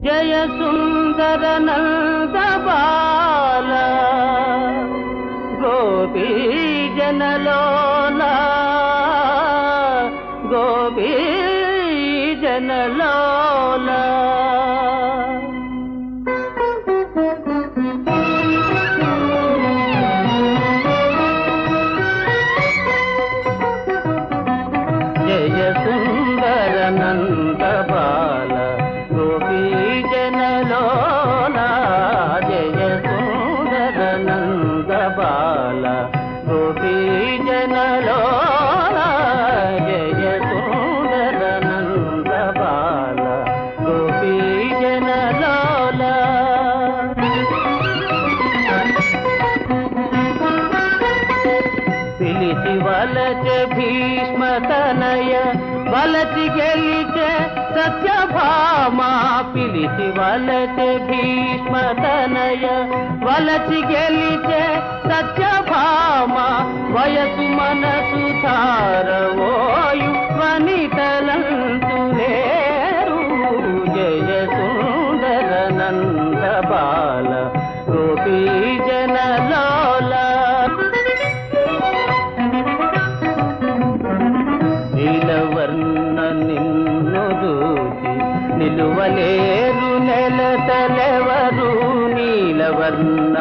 జయ సుందర నందబాల గోపీ జనలోల గోపీ జనలోల బాల గోపీ జనలోల జయ సుందర నంద బాల గోపీ జనలోల పిలిచి వలచె భీష్మ తనయ వలచి గెలిచే సత్య పిలిచి వలచె భీష్మతనయ వలచి గెలిచే సత్యభామ వయసు మనసు ధారవోయు వనితలంతులేరు జయ సుందర నంద బాల గోపీ జనలోల నీలవర్ణ నిన్ను దూచి నిలువలే తెలతలెవరు నీలవర్ణ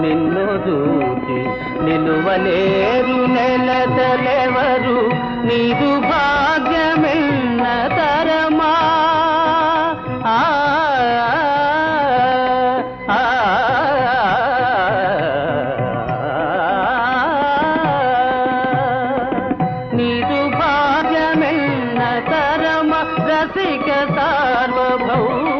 నిన్ను దూచి నిలువలేరు నెల తలెవరు నీదు భాగ్యమిన్న తరమా. ఆ. నీదు భాగ్యమెన్న తరమ. రసిక సార్వభౌ